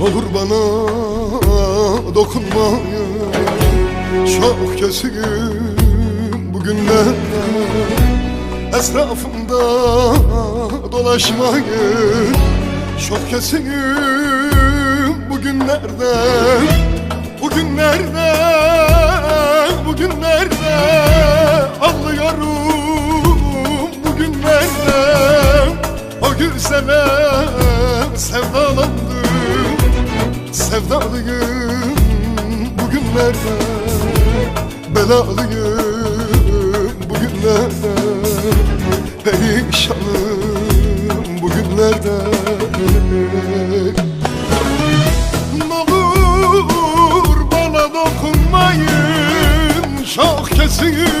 Olur bana dokunmayın Çok kötüyüm bugünlerde Etrafımda dolaşmayın Çok kötüyüm bugünlerde Bugünlerde, bugünlerde O güzele sevdalandım Sevdalıyım bugünlerde Belalıyım bugünlerde. Perişanım bugünlerde. Ne olur bana dokunmayın Çok kesiyim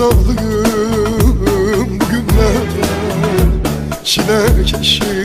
Sevdalıyım bugünlerde Çile keşim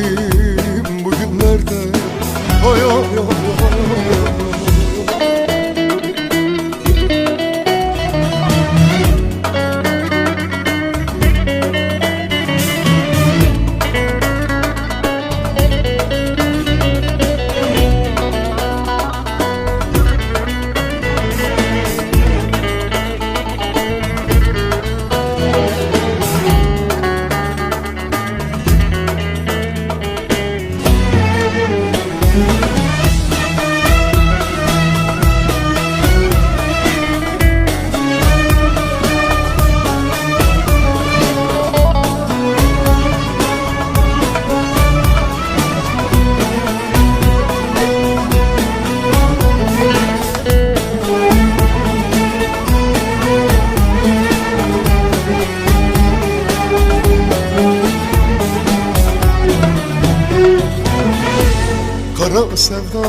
sevda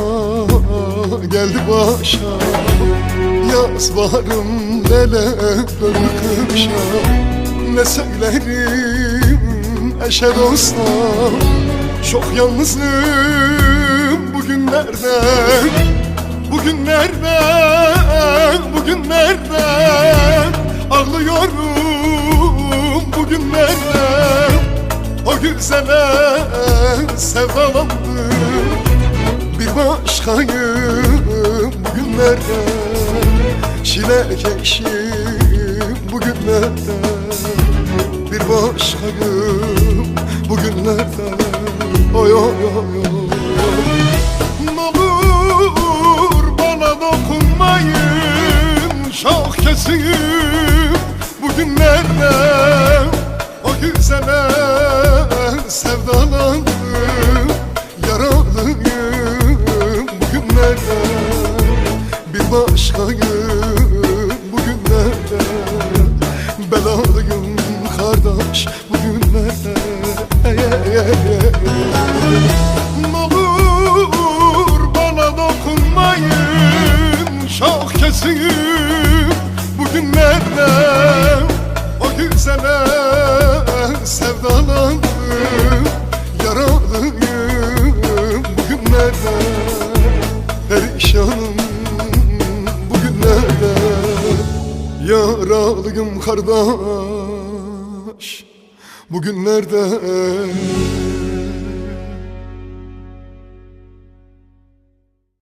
geldi başa. Yaz baharım lele döndü kışa. Ne söylerim eşe dosta? Çok yalnızım bugünlerde Bugünlerde, bugünlerde Ağlıyorum bugünlerde O güzele sevdalandım bir başkayım bugünlerde Çile keşim bugünlerde Bir başkayım bugünlerde Oy oy oy oy. Olur bana dokunmayın Çok kesiyim bugünlerde O güzele sevdalandım Bir başkayım bugünlerde Belalıyım kardeş bugünlerde ey, ey, ey, ey. Ne olur bana dokunmayın Çok kesiyim Yaralıyım kardeş Bugünlerde